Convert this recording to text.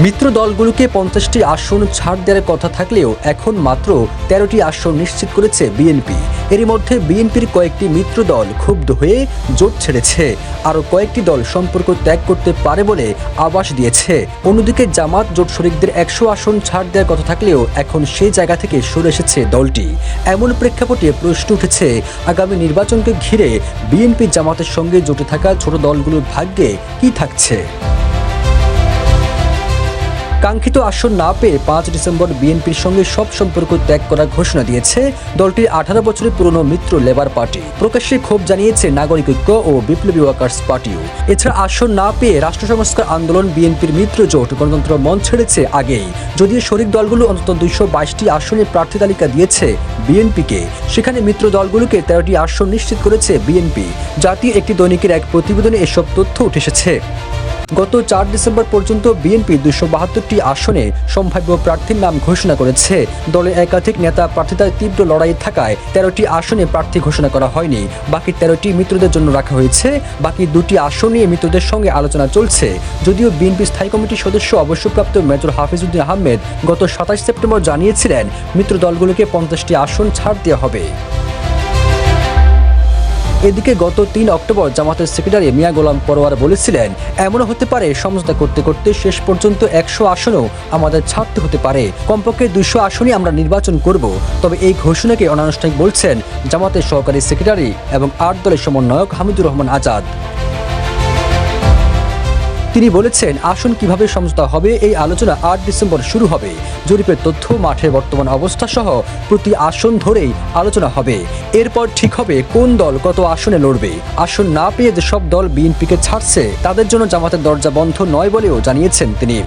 মিত্র দলগুলোকে পঞ্চাশটি আসন ছাড় দেওয়ার কথা থাকলেও এখন মাত্র তেরোটি আসন নিশ্চিত করেছে বিএনপি এরই মধ্যে বিএনপির কয়েকটি মিত্র দল ক্ষুব্ধ হয়ে জোট ছেড়েছে। আরও কয়েকটি দল সম্পর্ক ত্যাগ করতে পারে বলে আবাস দিয়েছে। অন্যদিকে জামাত জোট শরিকদের একশো আসন ছাড় দেওয়ার কথা থাকলেও এখন সেই জায়গা থেকে সরে এসেছে দলটি। এমন প্রেক্ষাপটে প্রশ্ন উঠেছে, আগামী নির্বাচনকে ঘিরে বিএনপি জামাতের সঙ্গে জোটে থাকা ছোট দলগুলোর ভাগ্যে কি থাকছে? কাঙ্ক্ষিত আসন না পেয়ে পাঁচ ডিসেম্বর বিএনপির সঙ্গে সব সম্পর্ক ত্যাগ করার ঘোষণা দিয়েছে দলটির আঠারো বছরের পুরনো মিত্র লেবার পার্টি। প্রকাশ্যে ক্ষোভ জানিয়েছে নাগরিক ঐক্য ও বিপ্লবী ওয়ার্কার্স পার্টিও। এছাড়া আসন না পেয়ে রাষ্ট্র সংস্কার আন্দোলন বিএনপির মিত্র জোট গণতন্ত্র মঞ্চ ছেড়েছে আগেই। যদিও শরিক দলগুলো অন্তত দুইশো বাইশটি আসনের প্রার্থী তালিকা দিয়েছে বিএনপিকে। সেখানে মিত্র দলগুলোকে তেরোটি আসন নিশ্চিত করেছে বিএনপি। জাতীয় একটি দৈনিকের এক প্রতিবেদনে এসব তথ্য উঠে এসেছে। গত চার ডিসেম্বর পর্যন্ত বিএনপি দুশো বাহাত্তরটি আসনে সম্ভাব্য প্রার্থীর নাম ঘোষণা করেছে। দলের একাধিক নেতা প্রার্থীতার তীব্র লড়াই থাকায় তেরোটি আসনে প্রার্থী ঘোষণা করা হয়নি। বাকি তেরোটি মিত্রদের জন্য রাখা হয়েছে। বাকি দুটি আসন নিয়ে মিত্রদের সঙ্গে আলোচনা চলছে। যদিও বিএনপি স্থায়ী কমিটির সদস্য অবসরপ্রাপ্ত মেজর হাফিজউদ্দিন আহমেদ গত সাতাশ সেপ্টেম্বর জানিয়েছিলেন, মিত্র দলগুলোকে পঞ্চাশটি আসন ছাড় দেওয়া হবে। এদিকে গত তিন অক্টোবর জামাতের সেক্রেটারি মিয়া গোলাম পরোয়ার বলেছিলেন, এমনও হতে পারে, সমঝোতা করতে করতে শেষ পর্যন্ত একশো আসনও আমাদের ছাড়তে হতে পারে। কমপক্ষে দুশো আসনই আমরা নির্বাচন করব। তবে এই ঘোষণাকে অনানুষ্ঠানিক বলছেন জামাতের সহকারী সেক্রেটারি এবং আট দলের সমন্বয়ক হামিদুর রহমান আজাদ। তিনি বলেছেন, আসন কীভাবে সমঝোতা হবে? এই আলোচনা আট ডিসেম্বর শুরু হবে। জরিপের তথ্য, মাঠের বর্তমান অবস্থা সহ প্রতি আসন ধরেই আলোচনা হবে। এরপর ঠিক হবে কোন দল কত আসনে লড়বে। আসন না পেয়ে যেসব দল বিএনপিকে ছাড়ছে, তাদের জন্য জামাতের দরজা বন্ধ নয় বলেও জানিয়েছেন তিনি।